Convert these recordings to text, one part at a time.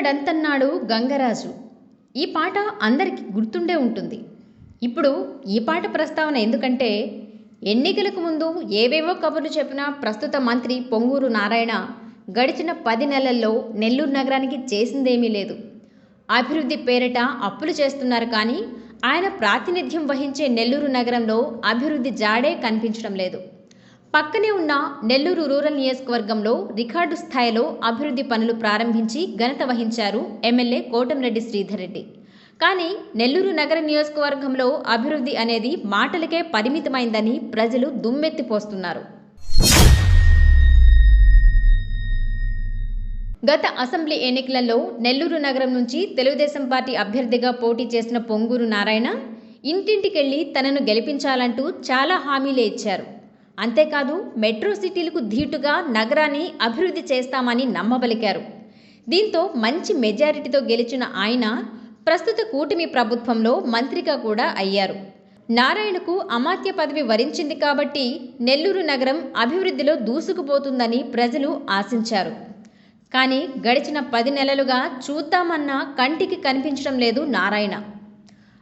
అంతన్నాడు గంగరాజు. ఈ పాట అందరికీ గుర్తుండే ఉంటుంది. ఇప్పుడు ఈ పాట ప్రస్తావన ఎందుకంటే ఎన్నికలకు ముందు ఏవేవో కబుర్లు చెప్పిన ప్రస్తుత మంత్రి పొంగూరు నారాయణ గడిచిన పది నెలల్లో నెల్లూరు నగరానికి చేసిందేమీ లేదు. అభివృద్ధి పేరిట అప్పులు చేస్తున్నారు కానీ ఆయన ప్రాతినిధ్యం వహించే నెల్లూరు నగరంలో అభివృద్ధి జాడే కనిపించడం లేదు. పక్కనే ఉన్న నెల్లూరు రూరల్ నియోజకవర్గంలో రికార్డు స్థాయిలో అభివృద్ధి పనులు ప్రారంభించి ఘనత వహించారు ఎమ్మెల్యే కోటంరెడ్డి శ్రీధర్ రెడ్డి కానీ నెల్లూరు నగర నియోజకవర్గంలో అభివృద్ధి అనేది మాటలకే పరిమితమైందని ప్రజలు దుమ్మెత్తిపోస్తున్నారు. గత అసెంబ్లీ ఎన్నికలలో నెల్లూరు నగరం నుంచి తెలుగుదేశం పార్టీ అభ్యర్థిగా పోటీ చేసిన పొంగూరు నారాయణ ఇంటింటికెళ్ళి తనను గెలిపించాలంటూ చాలా హామీలే ఇచ్చారు. అంతేకాదు మెట్రో సిటీలకు ధీటుగా నగరాన్ని అభివృద్ధి చేస్తామని నమ్మబలికారు. దీంతో మంచి మెజారిటీతో గెలిచిన ఆయన ప్రస్తుత కూటమి ప్రభుత్వంలో మంత్రిగా కూడా అయ్యారు. నారాయణకు అమాత్య పదవి వరించింది కాబట్టి నెల్లూరు నగరం అభివృద్ధిలో దూసుకుపోతుందని ప్రజలు ఆశించారు. కానీ గడిచిన పది నెలలుగా చూద్దామన్నా కంటికి కనిపించడం లేదు నారాయణ.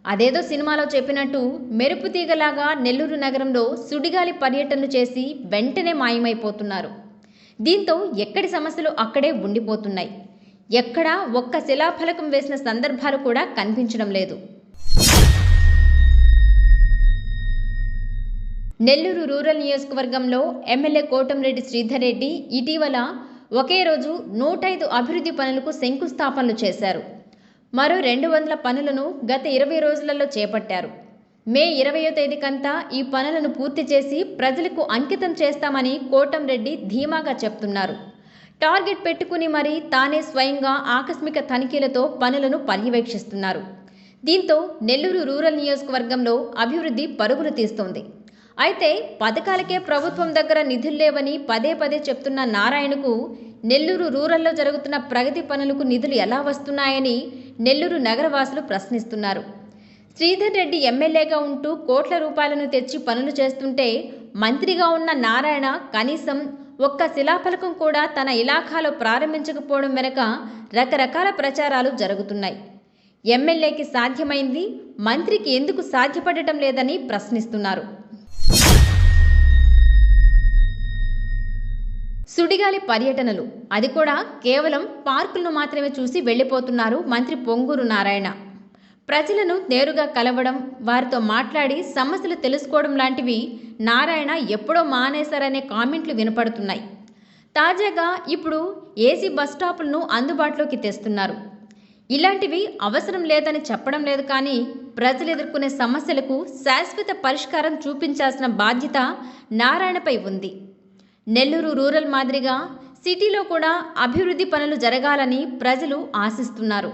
అదేదో సినిమాలో చెప్పినట్టు మెరుపు తీగలాగా నెల్లూరు నగరంలో సుడిగాలి పర్యటనలు చేసి వెంటనే మాయమైపోతున్నారు. దీంతో ఎక్కడి సమస్యలు అక్కడే ఉండిపోతున్నాయి. ఎక్కడా ఒక్క శిలాఫలకం వేసిన సందర్భాలు కూడా కనిపించడం లేదు. నెల్లూరు రూరల్ నియోజకవర్గంలో M L A Kotamreddy Sridhar Reddy ఇటీవల ఒకే రోజు నూట ఐదు అభివృద్ధి పనులకు శంకుస్థాపనలు చేశారు. మరో రెండు వందల పనులను గత ఇరవై రోజులలో చేపట్టారు. మే ఇరవయో తేదీకంతా ఈ పనులను పూర్తి చేసి ప్రజలకు అంకితం చేస్తామని కోటంరెడ్డి ధీమాగా చెప్తున్నారు. టార్గెట్ పెట్టుకుని మరీ తానే స్వయంగా ఆకస్మిక తనిఖీలతో పనులను పర్యవేక్షిస్తున్నారు. దీంతో నెల్లూరు రూరల్ నియోజకవర్గంలో అభివృద్ధి పరుగులు తీస్తోంది. అయితే పథకాలకే ప్రభుత్వం దగ్గర నిధులు లేవని పదే పదే చెప్తున్న నారాయణకు నెల్లూరు రూరల్లో జరుగుతున్న ప్రగతి పనులకు నిధులు ఎలా వస్తున్నాయని నెల్లూరు నగరవాసులు ప్రశ్నిస్తున్నారు. శ్రీధర్ రెడ్డి ఎమ్మెల్యేగా ఉంటూ కోట్ల రూపాయలను తెచ్చి పనులు చేస్తుంటే మంత్రిగా ఉన్న నారాయణ కనీసం ఒక్క శిలాఫలకం కూడా తన ఇలాఖాలో ప్రారంభించకపోవడం వెనుక రకరకాల ప్రచారాలు జరుగుతున్నాయి. ఎమ్మెల్యేకి సాధ్యమైంది మంత్రికి ఎందుకు సాధ్యపడటం లేదని ప్రశ్నిస్తున్నారు. సుడిగాలి పర్యటనలు. అది కూడా కేవలం పార్కులను మాత్రమే చూసి వెళ్ళిపోతున్నారు మంత్రి పొంగూరు నారాయణ. ప్రజలను నేరుగా కలవడం వారితో మాట్లాడి సమస్యలు తెలుసుకోవడం లాంటివి నారాయణ ఎప్పుడో మానేశారనే కామెంట్లు వినపడుతున్నాయి. తాజాగా ఇప్పుడు ఏసీ బస్ స్టాపులను అందుబాటులోకి తెస్తున్నారు. ఇలాంటివి అవసరం లేదని చెప్పడం లేదు కానీ ప్రజలు ఎదుర్కొనే సమస్యలకు శాశ్వత పరిష్కారం చూపించాల్సిన బాధ్యత నారాయణపై ఉంది. నెల్లూరు రూరల్ మాదిరిగా సిటీలో కూడా అభివృద్ధి పనులు జరగాలని ప్రజలు ఆశిస్తున్నారు.